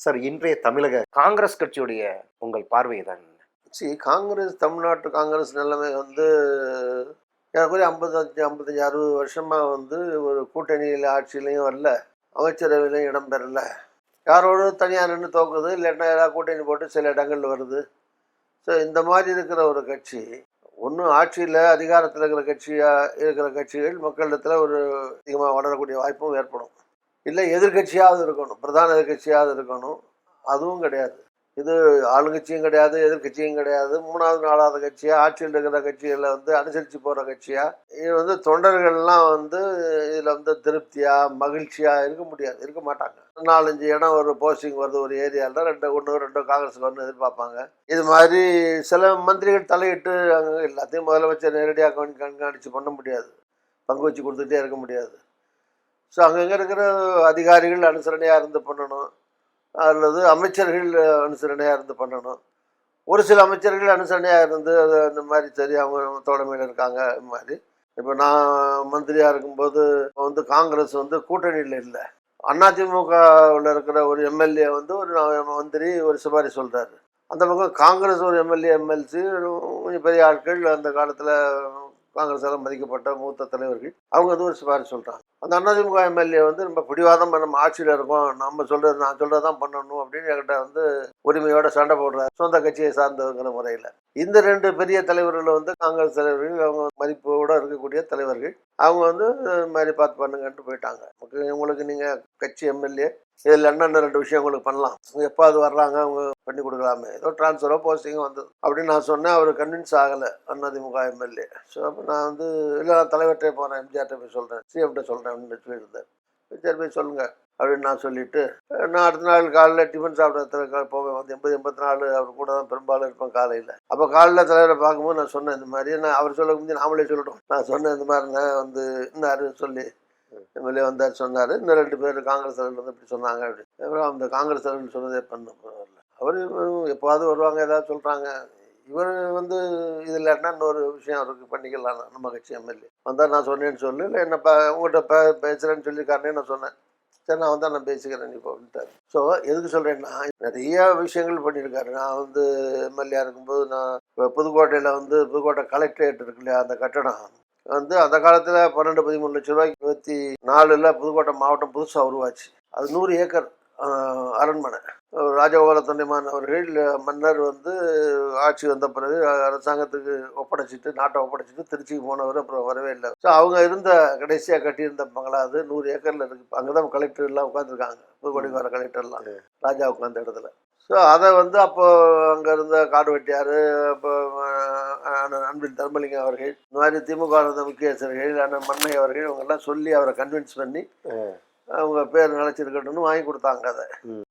Sir இன்றைய தமிழக காங்கிரஸ் கட்சியுடைய உங்கள் பார்வை தான் சரி காங்கிரஸ் தமிழ்நாட்டு காங்கிரஸ் நிலைமை வந்து எனக்கு ஐம்பத்தஞ்சு ஐம்பத்தஞ்சு அறுபது வருஷமாக வந்து ஒரு கூட்டணியில் ஆட்சியிலையும் வரல அமைச்சரவையிலையும் இடம் பெறல. யாரோட தனியாக நின்று தோக்குது இல்லைன்னா ஏதாவது கூட்டணி போட்டு சில இடங்களில் வருது. ஸோ இந்த மாதிரி இருக்கிற ஒரு கட்சி ஒன்றும் ஆட்சியில் அதிகாரத்தில் இருக்கிற கட்சியாக இருக்கிற கட்சிகள் மக்களிடத்தில் ஒரு அதிகமாக வளரக்கூடிய வாய்ப்பும் ஏற்படும். இல்லை எதிர்கட்சியாவது இருக்கணும். பிரதான எதிர்கட்சியாவது இருக்கணும். அதுவும் கிடையாது. இது ஆளுங்கட்சியும் கிடையாது எதிர்கட்சியும் கிடையாது. மூணாவது நாலாவது கட்சியாக ஆட்சியில் இருக்கிற கட்சிகளை வந்து அனுசரித்து போகிற கட்சியாக இது வந்து தொண்டர்கள்லாம் வந்து இதில் வந்து திருப்தியாக மகிழ்ச்சியாக இருக்க முடியாது. இருக்க மாட்டாங்க. நாலஞ்சு இடம் ஒரு போஸ்டிங் வருது ஒரு ஏரியாவில் ரெண்டு ஒன்று ரெண்டு காங்கிரஸுக்கு ஒன்று எதிர்பார்ப்பாங்க. இது மாதிரி சில மந்திரிகள் தலையிட்டு அங்கே எல்லாத்தையும் முதலமைச்சர் நேரடியாக கண்காணித்து பண்ண முடியாது. பங்கு வச்சு கொடுத்துட்டே இருக்க முடியாது. ஸோ அங்கங்கே இருக்கிற அதிகாரிகள் அனுசரணையாக இருந்து பண்ணணும். அல்லது அமைச்சர்கள் அனுசரணையாக இருந்து பண்ணணும். ஒரு சில அமைச்சர்கள் அனுசரணையாக இருந்து அது அந்த மாதிரி சரி அவங்க தோழமையில் இருக்காங்க இந்த மாதிரி. இப்போ நான் மந்திரியாக இருக்கும்போது வந்து காங்கிரஸ் வந்து கூட்டணியில் இல்லை. அதிமுகவில் இருக்கிற ஒரு எம்எல்ஏ வந்து ஒரு மந்திரி ஒரு சிபாரிசு சொல்கிறாரு அந்த பக்கம் காங்கிரஸ் ஒரு எம்எல்ஏ எம்எல்சி கொஞ்சம் பெரிய ஆட்கள் அந்த காலத்தில் காங்கிரஸால் மதிக்கப்பட்ட மூத்த தலைவர்கள் அவங்க வந்து ஒரு சிபாரிசு சொல்கிறாங்க அந்த அதிமுக எம்எல்ஏ வந்து நம்ம பிடிவாதம் நம்ம ஆட்சியில் இருக்கோம் நம்ம சொல்கிறது நான் சொல்கிறது தான் பண்ணணும் அப்படின்னு என்கிட்ட வந்து உரிமையோட சண்டை போடுறாரு சொந்த கட்சியை சார்ந்தவங்கிற முறையில். இந்த ரெண்டு பெரிய தலைவர்கள் வந்து காங்கிரஸ் தலைவர்கள் அவங்க மதிப்போடு இருக்கக்கூடிய தலைவர்கள் அவங்க வந்து இது மாதிரி பார்த்து பண்ணுங்கன்ட்டு போயிட்டாங்க. உங்களுக்கு நீங்கள் கட்சி எம்எல்ஏ இதில் என்னென்ன ரெண்டு விஷயம் உங்களுக்கு பண்ணலாம்? எப்போ அது வர்றாங்க அவங்க பண்ணி கொடுக்கலாமே. ஏதோ டிரான்ஸ்ஃபரோ போஸ்டிங்கோ வந்தது. அப்படின்னு நான் சொன்னேன். அவர் கன்வின்ஸ் ஆகலை. அதிமுக எம்எல்ஏ. ஸோ அப்போ நான் வந்து இல்லை நான் தலைவர்கிட்டே போகிறேன் எம்ஜிஆர்கிட்ட போய் சொல்கிறேன் சிஎம்கிட்ட சொல்கிறேன் அப்படின்னு சொல்லியிருந்தேன் சரி போய் சொல்லுங்கள் அப்படின்னு நான் சொல்லிவிட்டு நான் அடுத்த நாள் காலைல டிஃபன் சாப்பிட்ற போவேன். வந்து எண்பது எண்பத்தி நாலு அவர் கூட தான் பெரும்பாலும் இருப்பேன் காலையில். அப்போ காலைல தலைவரை பார்க்கும்போது நான் சொன்னேன் இந்த மாதிரி நான் அவர் சொல்ல முடிஞ்சு நாமளே சொல்லட்டும். நான் சொன்னேன் இந்த மாதிரி நான் வந்து இன்னும் சொல்லி எம்எல்ஏ வந்தார் சொன்னார். இந்த ரெண்டு பேர் காங்கிரஸ் தலைவர் வந்து இப்படி சொன்னாங்க அப்படி. அந்த காங்கிரஸ் தலைவர் சொன்னதே பண்ண அவர் எப்போவாவது வருவாங்க ஏதாவது சொல்கிறாங்க இவர் வந்து இது இல்லாட்டினா இன்னொரு விஷயம் அவருக்கு பண்ணிக்கலாம் நம்ம கட்சி எம்எல்ஏ. வந்தால் நான் சொன்னேன்னு சொல்லு. இல்லை என்ன ப உங்கள்கிட்ட பே பேசுகிறேன்னு சொல்லியிருக்காருனே நான் சொன்னேன். சரி நான் வந்தால் நான் பேசிக்கிறேன் இப்போ அப்படின்ட்டார். ஸோ எதுக்கு சொல்கிறேன்னா நிறைய விஷயங்கள் பண்ணியிருக்காரு. நான் வந்து எம்எல்ஏ இருக்கும்போது நான் இப்போ புதுக்கோட்டையில் வந்து புதுக்கோட்டை கலெக்டரேட் இருக்கு இல்லையா அந்த கட்டடம். வந்து அந்த காலத்தில் பன்னெண்டு பதிமூணு லட்ச ரூபாய்க்கு இருபத்தி நாலில் புதுக்கோட்டை மாவட்டம் புதுசாக உருவாச்சு. அது நூறு ஏக்கர் அரண்மனை. ராஜகோபால தொண்டைமான் அவர்கள் மன்னர் வந்து ஆட்சி வந்த பிறகு அரசாங்கத்துக்கு ஒப்படைச்சிட்டு நாட்டை ஒப்படைச்சிட்டு திருச்சிக்கு போனவர் அப்புறம் வரவே இல்லை. ஸோ அவங்க இருந்த கடைசியாக கட்டியிருந்த பங்களா அது. நூறு ஏக்கரில் இருக்கு. அங்கே தான் கலெக்டர் எல்லாம் உட்காந்துருக்காங்க புதுக்கோட்டைக்கு வர கலெக்டர்லாம் ராஜா உட்காந்த இடத்துல. ஸோ அதை வந்து அப்போ அங்கே இருந்த காடு வெட்டியார் இப்போ அன்பில் தர்மலிங்கம் அவர்கள் இந்த மாதிரி திமுக இருந்த முக்கியஸ்தர்கள் அண்ணன் மன்னை அவர்கள் இவங்கெல்லாம் சொல்லி அவரை கன்வின்ஸ் பண்ணி அவங்க பேர் நிலச்சிருக்கட்டும்னு வாங்கி கொடுத்தாங்க அதை. ம்.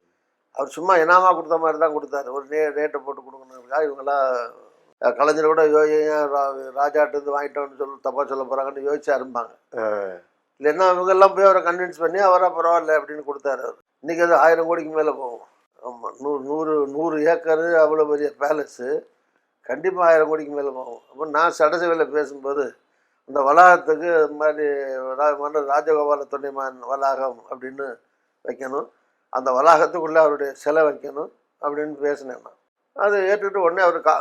அவர் சும்மா இனாமா கொடுத்த மாதிரி தான் கொடுத்தாரு. ஒரு ரே ரேட்டை போட்டு கொடுக்கணுங்கிறதுக்காக இவங்கெல்லாம் கலைஞர் கூட யோ ராஜாட்டிருந்து வாங்கிட்டோம்னு சொல்லி தப்பாக சொல்ல போகிறாங்கன்னு யோசிச்சா இருப்பாங்க இல்லைன்னா இவங்கெல்லாம் போய் அவரை கன்வின்ஸ் பண்ணி அவரை பரவாயில்ல அப்படின்னு கொடுத்தாரு அவர். இன்றைக்கி அது ஆயிரம் கோடிக்கு மேலே போகும். ஆமாம் நூறு நூறு நூறு ஏக்கரு அவ்வளோ பெரிய பேலஸு கண்டிப்பாக ஆயிரம் கோடிக்கு மேலே போகும். அப்போ நான் சட்டசபையில் பேசும்போது அந்த வளாகத்துக்கு இந்த மாதிரி மன்னர் ராஜகோபால தொண்டைமான் வளாகம் அப்படின்னு வைக்கணும். அந்த வளாகத்துக்குள்ளே அவருடைய சிலை வைக்கணும் அப்படின்னு பேசினேன் நான். அது ஏற்றுக்கிட்டு உடனே அவர் கா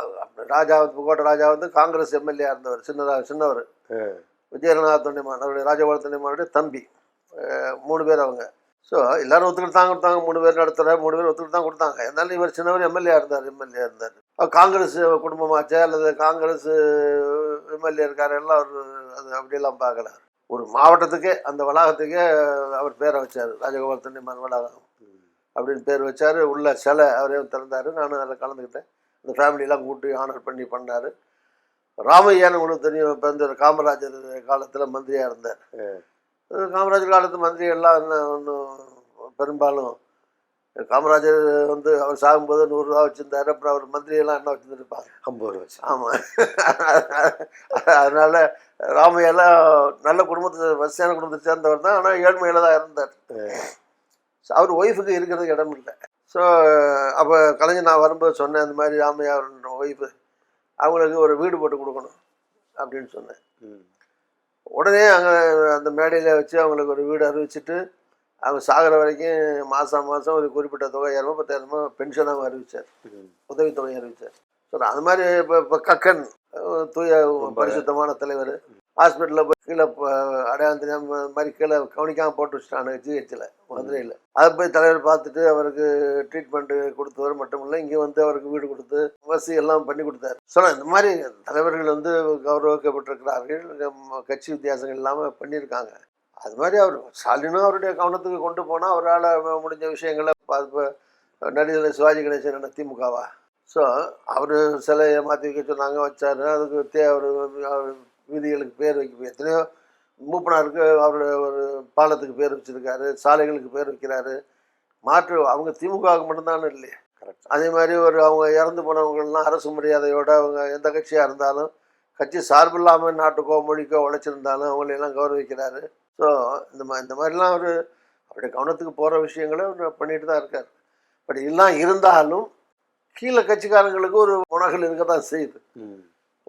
ராஜா வந்து புகோட்டை ராஜா வந்து காங்கிரஸ் எம்எல்ஏ இருந்தவர் சின்னதாக சின்னவர். விஜயநாத தொண்டைமான் அவருடைய ராஜகோபால தொண்டைமானுடைய தம்பி. மூணு பேர் அவங்க. ஸோ எல்லாரும் ஒத்துக்கிட்டு தான் கொடுத்தாங்க. மூணு பேர் நடத்துகிற மூணு பேர் ஒத்துக்கிட்டு தான் கொடுத்தாங்க. இருந்தாலும் இவர் சின்னவர் எம்எல்ஏ இருந்தார் எம்எல்ஏ இருந்தார். காங்கிரஸ் குடும்பமாச்சே? அல்லது காங்கிரஸ் எம்எல்ஏ இருக்கார்? எல்லாம் அவர் அது அப்படியெல்லாம் பார்க்கல. ஒரு மாவட்டத்துக்கே அந்த வளாகத்துக்கே அவர் பேரை வச்சார். ராஜகோபால் தொண்டைமான் வளாகம். அப்படின்னு பேர் வச்சார். உள்ள சிலை அவரே திறந்தார். நானும் அதில் கலந்துக்கிட்டேன். அந்த ஃபேமிலியெல்லாம் கூட்டி ஆனர் பண்ணி பண்ணார். ராமையான்னு உங்களுக்கு தெரியும். இப்போ இந்த காமராஜர் காலத்தில் மந்திரியாக இருந்தார். காமராஜர் காலத்து மந்திரி எல்லாம் என்ன ஒன்றும் பெரும்பாலும் காமராஜர் வந்து அவர் சாகும்போது நூறுரூவா வச்சுருந்தாரு. அப்புறம் அவர் மந்திரியெல்லாம் என்ன வச்சுருந்துருப்பாங்க? ஐம்பது ரூபா ஆமாம் அதனால் ராமையெல்லாம் நல்ல குடும்பத்தை வசதியான குடும்பத்தை சேர்ந்தவர் தான். ஆனால் ஏழ்மையில் தான் இருந்தார். அவர் ஒய்ஃபுக்கு இருக்கிறதுக்கு இடம் இல்லை. ஸோ அப்போ கலைஞர் நான் வரும்போது சொன்னேன் அந்த மாதிரி ராமையா ஒய்ஃபு அவங்களுக்கு ஒரு வீடு போட்டு கொடுக்கணும் அப்படின்னு சொன்னேன். உடனே அங்கே அந்த மேடையில் வச்சு அவங்களுக்கு ஒரு வீடு அறிவிச்சிட்டு அவங்க சாகிற வரைக்கும் மாதம் மாதம் ஒரு குறிப்பிட்ட தொகையாயிரமோ பத்தாயிரமோ பென்ஷனாக அறிவிச்சார். உதவித்தொகை அறிவிச்சார். ஸோ அது மாதிரி இப்போ இப்போ கக்கன் தூய பரிசுத்தமான தலைவர். ஹாஸ்பிட்டலில் போய் கீழே ப- அடையாளம் தெரியாம மாதிரி கீழே கவனிக்காமல் போட்டு வச்சுட்டானுங்க ஜிஹெச்சில் மதுரையில். அதை போய் தலைவர் பார்த்துட்டு அவருக்கு ட்ரீட்மெண்ட்டு கொடுத்தவர் மட்டும் இல்லை இங்கே வந்து அவருக்கு வீடு கொடுத்து வசதி எல்லாம் பண்ணி கொடுத்தாரு. சொன்ன இந்த மாதிரி தலைவர்கள் வந்து கௌரவிக்கப்பட்டிருக்கிறார்கள். கட்சி வித்தியாசங்கள் இல்லாமல் பண்ணியிருக்காங்க. அது மாதிரி அவர் ஸ்டாலினும் அவருடைய கவனத்துக்கு கொண்டு போனால் அவரால் முடிஞ்ச விஷயங்களை நடிகர் சிவாஜி கணேசன் என்ன திமுகவா? ஸோ அவர் சிலையை மாற்றி வைக்க சொன்னாங்க வச்சார். அதுக்கு தே அவர் வீதிகளுக்கு பேர் வைக்க எத்தனையோ மூப்பனாருக்கு அவருடைய ஒரு பாலத்துக்கு பேர் வச்சிருக்காரு சாலைகளுக்கு பேர் வைக்கிறாரு. மாற்று அவங்க திமுகவுக்கு மட்டும்தானே இல்லையே. கரெக்ட் அதே மாதிரி ஒரு அவங்க இறந்து போனவங்கள்லாம் அரசு மரியாதையோட அவங்க எந்த கட்சியாக இருந்தாலும் கட்சி சார்பு இல்லாமல் நாட்டுக்கோ மொழிக்கோ உழைச்சிருந்தாலும் அவங்களையெல்லாம் கௌரவிக்கிறாரு. ஸோ இந்த மா இந்த மாதிரிலாம் அவர் அவருடைய கவனத்துக்கு போகிற விஷயங்களை பண்ணிட்டு தான் இருக்கார். பட் எல்லாம் இருந்தாலும் கீழே கட்சிக்காரங்களுக்கு ஒரு உணர்கள் இருக்க தான் செய்யுது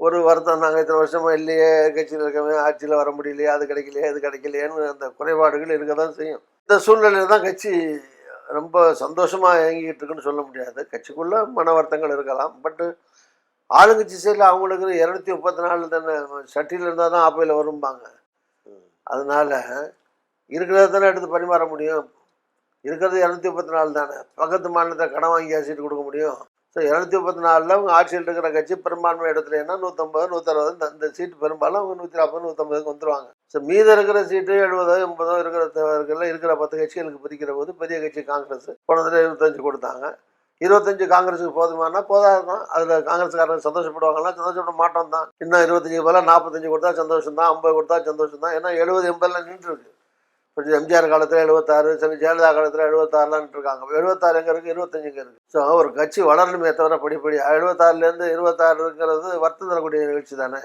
ஒரு வருத்தம் நாங்கள் இத்தனை வருஷமா இல்லையே கட்சியில் இருக்கவே ஆட்சியில் வர முடியலையே அது கிடைக்கலையே அது கிடைக்கலையேன்னு அந்த குறைபாடுகள் இருக்க தான் செய்யும். இந்த சூழ்நிலையில் தான் கட்சி ரொம்ப சந்தோஷமாக இயங்கிட்டு இருக்குன்னு சொல்ல முடியாது. கட்சிக்குள்ள மன வருத்தங்கள் இருக்கலாம். பட்டு ஆளுங்கட்சி சைடில் அவங்களுக்கு இரநூத்தி முப்பத்தி நாலு தானே சட்டியில் இருந்தால் தான் ஆப்பையில் வரும்பாங்க. அதனால இருக்கிறத தானே எடுத்து பரிமாற முடியும். இருக்கிறது இரநூத்தி முப்பத்தி நாலு தானே. பக்கத்து மாநிலத்தை கடன் வாங்கி சீட்டு கொடுக்க முடியும். ஸோ இரநூத்தி முப்பத்தி நாலில் அவங்க ஆட்சியில் இருக்கிற கட்சி பெரும்பான்மை இடத்துலன்னா நூற்றம்பது நூற்றறுபது இந்த சீட்டு பெரும்பாலும் அவங்க நூற்றி நாற்பது நூற்றம்பதுக்கு வந்துருவாங்க. ஸோ மீதம் இருக்கிற சீட்டு எழுபதோ எண்பதோ இருக்கிற இருக்கிற இருக்கிற பத்து கட்சிகளுக்கு பிரிக்கிற போது பெரிய கட்சி காங்கிரஸ் போனதில் இருபத்தஞ்சு கொடுத்தாங்க. இருபத்தஞ்சு காங்கிரஸுக்கு போதுமானா போதாதான் அதில் காங்கிரஸ்காரங்க சந்தோஷப்படுவாங்களா? சந்தோஷப்பட மாட்டோம் தான் இன்னும் இருபத்தஞ்சு போல நாற்பத்தஞ்சு கொடுத்தா சந்தோஷம் தான் ஐம்பது கொடுத்தா சந்தோஷம் தான் ஏன்னா எழுபது எண்பதுல நின்றுருக்கு. கொஞ்சம் இப்போ எம்ஜிஆர் காலத்தில் எழுபத்தாறு சரி ஜெயலலிதா காலத்தில் எழுபத்தாறுலான் இருக்காங்க எழுபத்தாறு எங்கே இருக்குது இருபத்தஞ்சு எங்கே இருக்குது ஸோ ஒரு கட்சி வளரணுமே தவிர படிப்படி எழுபத்தாறுலேருந்து இருபத்தாறு இருக்கிறது வருத்தம் தரக்கூடிய நிகழ்ச்சி தானே.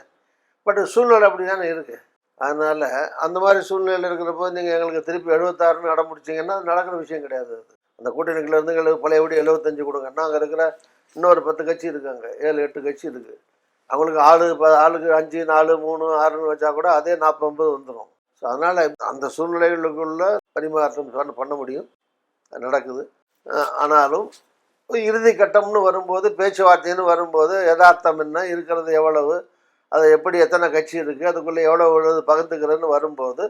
பட் சூழ்நிலை அப்படி தானே இருக்குது அதனால் அந்த மாதிரி சூழ்நிலையில் இருக்கிற போது நீங்கள் எங்களுக்கு திருப்பி எழுபத்தாறுன்னு அடம் அது நடக்கிற விஷயம் கிடையாது அது. அந்த கூட்டணிக்குலேருந்து எங்களுக்கு பழையபடி எழுபத்தஞ்சு கொடுங்க. நாங்கள் இருக்கிற இன்னொரு பத்து கட்சி இருக்காங்க ஏழு எட்டு கட்சி இருக்குது அவங்களுக்கு ஆளு ப- ஆளுக்கு அஞ்சு நாலு மூணு ஆறுன்னு வச்சா கூட அதே நாற்பது வந்துடும் ஸோ அதனால் அந்த சூழ்நிலைகளுக்குள்ள பரிமாற்றம் சொன்ன பண்ண முடியும். நடக்குது. ஆனாலும் இறுதி கட்டம்னு வரும்போது பேச்சுவார்த்தைன்னு வரும்போது யதார்த்தம் என்ன இருக்கிறது எவ்வளவு அதை எப்படி எத்தனை கட்சி இருக்குது அதுக்குள்ளே எவ்வளோ உள்ளது பகிர்ந்துக்கிறேன்னு வரும்போது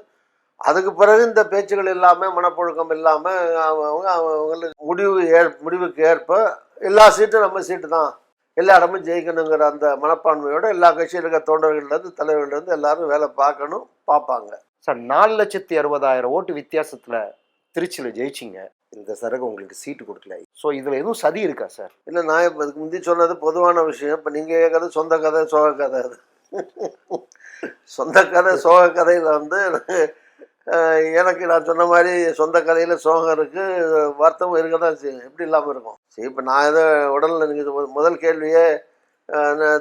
அதுக்கு பிறகு இந்த பேச்சுகள் இல்லாமல் மனப்புழுக்கம் இல்லாமல் அவங்க அவங்களுக்கு முடிவு ஏ முடிவுக்கு ஏற்ப எல்லா சீட்டும் நம்ம சீட்டு தான். எல்லா இடமும் ஜெயிக்கணுங்கிற அந்த மனப்பான்மையோட எல்லா கட்சியில் இருக்க தொண்டர்கள்லேருந்து தலைவர்கள்லேருந்து எல்லாரும் வேலை பார்க்கணும் பார்ப்பாங்க. சார் நாலு லட்சத்தி அறுபதாயிரம் ஓட்டு வித்தியாசத்தில் திருச்சியில் ஜெயிச்சிங்க. இந்த சரகு உங்களுக்கு சீட்டு கொடுக்கல. ஸோ இதில் எதுவும் சதி இருக்கா சார்? இல்லை நான் இப்போ அதுக்கு முந்தி சொன்னது பொதுவான விஷயம். இப்போ நீங்கள் கதை சொந்த கதை சோக கதை. அது சொந்த கதை சோக கதையில் வந்து எனக்கு நான் சொன்ன மாதிரி சொந்த கதையில் சோகம் இருக்குது வருத்தமும் இருக்க தான் செய்யும். எப்படி இல்லாமல் இருக்கும். சரி இப்போ நான் ஏதோ உடலில் நீங்கள் முதல் கேள்வியே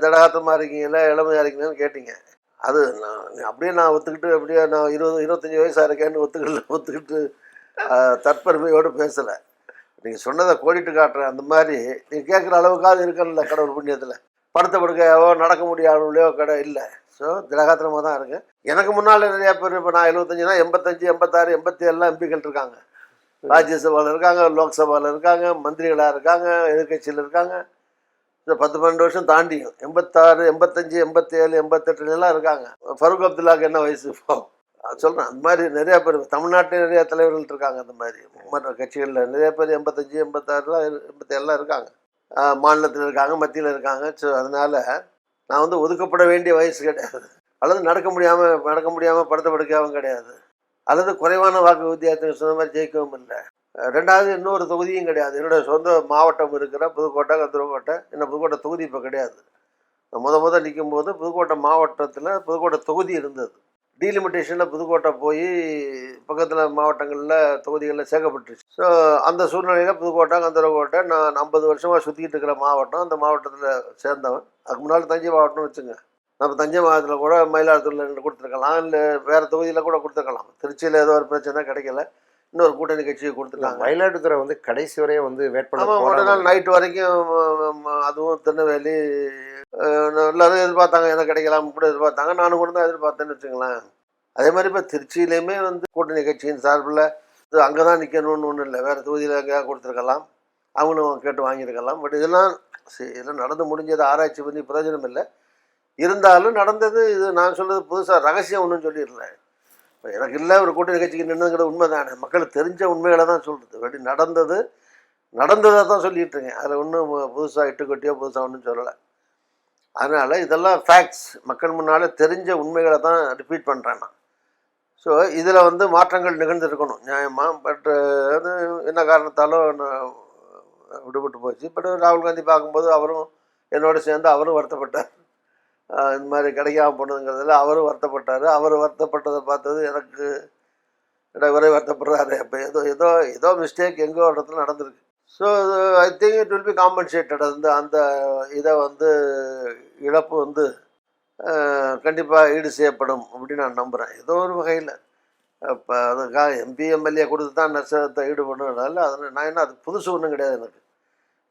திடகாத்தமாக இருக்கீங்களா இளமையாக இருக்கீங்கன்னு கேட்டீங்க. அது நான் அப்படியே நான் ஒத்துக்கிட்டு அப்படியே நான் இருபது இருபத்தஞ்சி வயசாக இருக்கேன்னு ஒத்துக்கிட்டு ஒத்துக்கிட்டு தற்பெருமையோடு பேசலை. நீங்கள் சொன்னதை கோடிட்டு காட்டுறேன். அந்த மாதிரி நீங்கள் கேட்குற அளவுக்காவது இருக்கணும்ல கடவுள் புண்ணியத்தில். படுத்த படுக்கையாவோ நடக்க முடியாதவளையோ கடை இல்லை. ஸோ திடகாத்திரமாக தான் இருக்கு. எனக்கு முன்னால் நிறையா பேர் இப்போ நான் எழுபத்தஞ்சுனா எண்பத்தஞ்சு எண்பத்தாறு எண்பத்தி ஏழுலாம் எம்பிக்கள் இருக்காங்க. ராஜ்யசபாவில் இருக்காங்க லோக்சபாவில் இருக்காங்க மந்திரிகளாக இருக்காங்க எதிர்கட்சியில் இருக்காங்க. இந்த பத்து பன்னெண்டு வருஷம் தாண்டியும் எண்பத்தாறு எண்பத்தஞ்சு எண்பத்தேழு எண்பத்தெட்டுலாம் இருக்காங்க. ஃபருக் அப்துல்லாக்கு என்ன வயசு இப்போ? சொல்கிறேன் அந்த மாதிரி நிறையா பேர் தமிழ்நாட்டில் நிறையா தலைவர்கள் இருக்காங்க அந்த மாதிரி. மற்ற கட்சிகளில் நிறைய பேர் எண்பத்தஞ்சு எண்பத்தாறுலாம் எண்பத்தேழுலாம் இருக்காங்க. மாநிலத்தில் இருக்காங்க மத்தியில் இருக்காங்க. ஸோ அதனால் நான் வந்து ஒதுக்கப்பட வேண்டிய வயசு கிடையாது. அல்லது நடக்க முடியாமல் நடக்க முடியாமல் படுத்த படுக்கையாகவும் கிடையாது. அல்லது குறைவான வாக்கு வித்தியாசம் சொன்ன மாதிரி ஜெயிக்கவும் இல்லை. ரெண்டாவது இன்னொரு தொகுதியும் கிடையாது. என்னுடைய சொந்த மாவட்டம் இருக்கிற புதுக்கோட்டை கந்தரக்கோட்டை என்ன புதுக்கோட்டை தொகுதி இப்போ கிடையாது. நான் முத முத நிற்கும் போது புதுக்கோட்டை மாவட்டத்தில் புதுக்கோட்டை தொகுதி இருந்தது. டீலிமிட்டேஷனில் புதுக்கோட்டை போய் பக்கத்தில் மாவட்டங்களில் தொகுதிகளில் சேர்க்கப்பட்டுருச்சு ஸோ அந்த சூழ்நிலையில் புதுக்கோட்டை கந்தரக்கோட்டை நான் ஐம்பது வருஷமாக சுற்றிக்கிட்டு இருக்கிற மாவட்டம். அந்த மாவட்டத்தில் சேர்ந்தவன். அதுக்கு முன்னால் தஞ்சை மாவட்டம்னு வச்சுங்க. நம்ம தஞ்சை மாவட்டத்தில் கூட மயிலாடுதுறையில் கொடுத்துருக்கலாம். இல்லை வேறு தொகுதியில் கூட கொடுத்துருக்கலாம். திருச்சியில் ஏதோ ஒரு பிரச்சனை கிடைக்கல. இன்னொரு கூட்டணி கட்சியை கொடுத்துட்டாங்க. மயிலாடுதுறை வந்து கடைசி வரையும் வந்து வேட்பாளர் ஒரு நாள் போடாம- நைட் வரைக்கும் அதுவும் திருநெல்வேலி எல்லாரும் எதிர்பார்த்தாங்க எனக்கு கிடைக்கலாம் கூட எதிர்பார்த்தாங்க. நானும் கூட தான் எதிர்பார்த்தேன்னு வச்சுங்களேன் அதே மாதிரி இப்போ திருச்சியிலையுமே வந்து கூட்டணி கட்சியின் சார்பில் இது அங்கே தான் நிற்கணும்னு ஒன்றும் இல்லை. வேறு தொகுதியில் எங்கேயா கொடுத்துருக்கலாம். அவங்களும் கேட்டு வாங்கியிருக்கலாம். பட் இதெல்லாம் இதெல்லாம் நடந்து முடிஞ்சது ஆராய்ச்சி பண்ணி பிரயோஜனம் இல்லை. இருந்தாலும் நடந்தது இது நான் சொல்றது புதுசாக ரகசியம் ஒன்றும் சொல்லிடல. இப்போ எனக்கு இல்லை ஒரு கூட்டணி கட்சிக்கு நின்றுங்கிற உண்மை தானே மக்களுக்கு தெரிஞ்ச உண்மைகளை தான் சொல்கிறது படி நடந்தது நடந்ததை தான் சொல்லிட்டுருங்க அதில் ஒன்றும் புதுசாக இட்டுக்கொட்டியோ புதுசாக ஒன்றும் சொல்லலை. அதனால் இதெல்லாம் ஃபேக்ட்ஸ் மக்கள் முன்னால் தெரிஞ்ச உண்மைகளை தான் ரிப்பீட் பண்ணுறேன் நான். ஸோ இதில் வந்து மாற்றங்கள் நிகழ்ந்திருக்கணும். நியாயமாக பட் அது என்ன காரணத்தாலும் நான் விடுபட்டு போச்சு. பட் ராகுல் காந்தி பார்க்கும்போது அவரும் என்னோட சேர்ந்து அவரும் வருத்தப்பட்டார். இந்த மாதிரி கிடைக்காம போனதுங்கிறதுல அவரும் வருத்தப்பட்டார். அவர் வருத்தப்பட்டதை பார்த்தது எனக்கு என்னடா இவரே வருத்தப்படுறாரு. அப்போ ஏதோ ஏதோ ஏதோ மிஸ்டேக் எங்கோ ஒரு இடத்துல நடந்திருக்கு. So I think it will be compensated அந்த அந்த இதை வந்து இழப்பு வந்து கண்டிப்பாக ஈடு செய்யப்படும் அப்படின்னு நான் நம்புகிறேன் ஏதோ ஒரு வகையில். இப்போ அதுக்காக எம்பி எம்எல்ஏ கொடுத்து தான் நஷ்டத்தை ஈடுபடுறதுனால அதில் நான் என்ன அது புதுசு ஒன்றும் கிடையாது எனக்கு.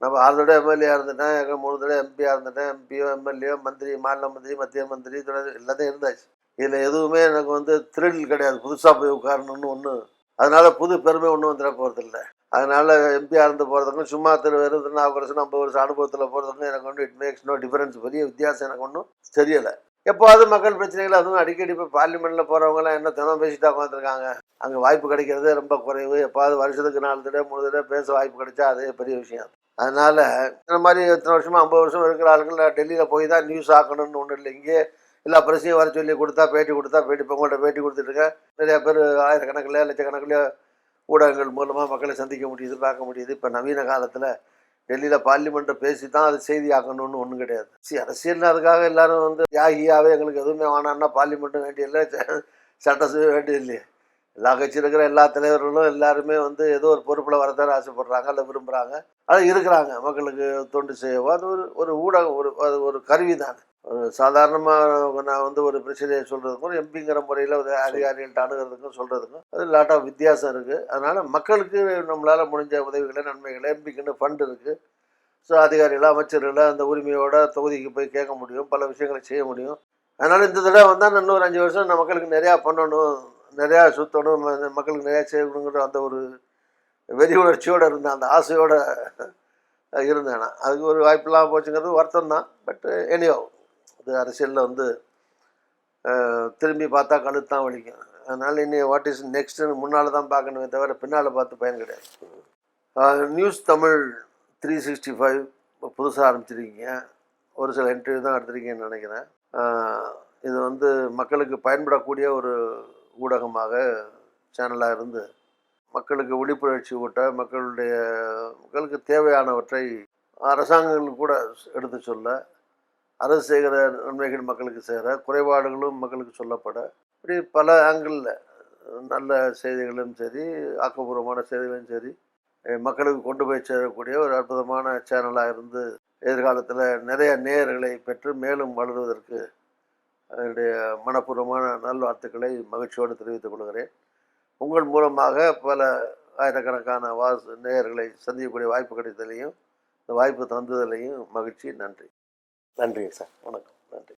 நம்ம ஆறு தடவை எம்எல்ஏ இருந்துட்டேன் எங்க மூணு தடவை எம்பியாக இருந்துட்டேன். எம்பியோ எம்எல்ஏ மந்திரி மாநில மந்திரி மத்திய மந்திரி துணை எல்லாத்தையும் இருந்தாச்சு. இதில் எதுவுமே எனக்கு வந்து த்ரில் கிடையாது. புதுசாக போய் உட்காரணும்னு ஒன்று அதனால் புது பெருமை ஒன்றும் வந்துட போகிறதில்ல அதனால் எம்பியாக இருந்து போகிறதுக்கும் சும்மா திரு வெறும் திருநாவுக்கு வருஷம் ஐம்பது வருஷம் அனுபவத்தில் போகிறதுக்கும் எனக்கு ஒன்றும் இட் மேக்ஸ் நோ டிஃபரன்ஸ் பெரிய வித்தியாசம் எனக்கு ஒன்றும் தெரியலை. எப்போது மக்கள் பிரச்சனைகள் அதுவும் அடிக்கடி இப்போ பார்லிமெண்ட்டில் போகிறவங்களாம் என்ன தினம் பேசிட்டு உட்காந்துருக்காங்க அங்கே வாய்ப்பு கிடைக்கிறதே ரொம்ப குறைவு. எப்பாவது வருஷத்துக்கு நாலு தடவை மூணு தடவை பேச வாய்ப்பு கிடைச்சா அதே பெரிய விஷயம். அதனால் இந்த மாதிரி எத்தனை வருஷமாக ஐம்பது வருஷம் இருக்கிற ஆளுகள் டெல்லியில் போய் தான் நியூஸ் ஆக்கணும்னு ஒன்றும் இல்லை. இங்கே எல்லா பிரச்சனையும் வர சொல்லி கொடுத்தா பேட்டி கொடுத்தா பேட்டி இப்போ உங்கள்கிட்ட பேட்டி கொடுத்துட்ருக்கேன் நிறைய பேர் ஆயிரக்கணக்கில் லட்சக்கணக்கில் ஊடகங்கள் மூலமாக மக்களை சந்திக்க முடியுது பார்க்க முடியுது. இப்போ நவீன காலத்தில் டெல்லியில் பார்லிமெண்ட்டை பேசி தான் அது செய்தி ஆக்கணும்னு ஒன்றும் கிடையாது. சரி அரசியல் அதுக்காக எல்லாரும் வந்து தியாகியாகவே எங்களுக்கு எதுவுமே வேணான்னா பார்லிமெண்ட்டும் வேண்டியதில்லை. ச- சட்டசபை வேண்டியதில்லையே. எல்லா கட்சியில் இருக்கிற எல்லா தலைவர்களும் எல்லாருமே வந்து ஏதோ ஒரு பொறுப்பில் வரதான் ஆசைப்படுறாங்க இல்லை விரும்புகிறாங்க அது இருக்கிறாங்க. மக்களுக்கு தொண்டு செய்யவோ அது ஒரு ஒரு ஊடகம் ஒரு அது ஒரு கருவி தான் ஒரு சாதாரணமாக நான் வந்து ஒரு பிரச்சனையை சொல்கிறதுக்கும் ஒரு எம்பிங்கிற முறையில் ஒரு அதிகாரிகள்ட்ட அணுகிறதுக்கும் சொல்கிறதுக்கும் அது லாட் ஆஃப் வித்தியாசம் இருக்குது அதனால் மக்களுக்கு நம்மளால் முடிஞ்ச உதவிகளை நன்மைகளை எம்பிக்குன்னு ஃபண்ட் இருக்குது ஸோ அதிகாரிகள் அமைச்சர்கள் அந்த உரிமையோட தொகுதிக்கு போய் கேட்க முடியும் பல விஷயங்களை செய்ய முடியும். அதனால் இந்த தடவை வந்தால் இன்னொரு அஞ்சு வருஷம் மக்களுக்கு நிறையா பண்ணணும். நிறையா சுற்றணும் மக்களுக்கு நிறையா செய்யணுங்கிற அந்த ஒரு வெறி உணர்ச்சியோடு இருந்தேன் அந்த ஆசையோடு இருந்தேன் நான். அதுக்கு ஒரு வாய்ப்பில்லாமல் போச்சுங்கிறது வருத்தம் தான். பட் எனியோ இது அரசியலில் வந்து திரும்பி பார்த்தா கழுத்து தான் வலிக்கும். அதனால் இனி வாட் இஸ் நெக்ஸ்ட்டுன்னு முன்னால் தான் பார்க்கணுமே தவிர பின்னால் பார்த்து பயன் கிடையாது. News Tamil three sixty five புதுசாக ஆரம்பிச்சிருக்கீங்க. ஒரு சில இன்டர்வியூ தான் எடுத்திருக்கீங்கன்னு நினைக்கிறேன். இது வந்து மக்களுக்கு பயன்படக்கூடிய ஒரு ஊடகமாக சேனலாக இருந்து மக்களுக்கு விழிப்புணர்ச்சி ஊட்ட மக்களுடைய மக்களுக்கு தேவையானவற்றை அரசாங்கங்கள் கூட எடுத்து சொல்ல அரசு செய்கிற நன்மைகள் மக்களுக்கு சேர குறைபாடுகளும் மக்களுக்கு சொல்லப்பட இப்படி பல ஆங்கிளில் நல்ல செய்திகளும் சரி ஆக்கப்பூர்வமான செய்திகளும் சரி மக்களுக்கு கொண்டு போய் சேரக்கூடிய ஒரு அற்புதமான சேனலாக இருந்து எதிர்காலத்தில் நிறைய நேயர்களை பெற்று மேலும் வளருவதற்கு என்னுடைய மனப்பூர்வமான நல்வாழ்த்துக்களை மகிழ்ச்சியோடு தெரிவித்துக் கொள்கிறேன். உங்கள் மூலமாக பல ஆயிரக்கணக்கான வாஸ் நேயர்களை சந்திக்கக்கூடிய வாய்ப்பு கிடைத்ததுலையும் இந்த வாய்ப்பு தந்ததிலையும் மகிழ்ச்சி. நன்றி. நன்றிங்க சார். வணக்கம். நன்றி.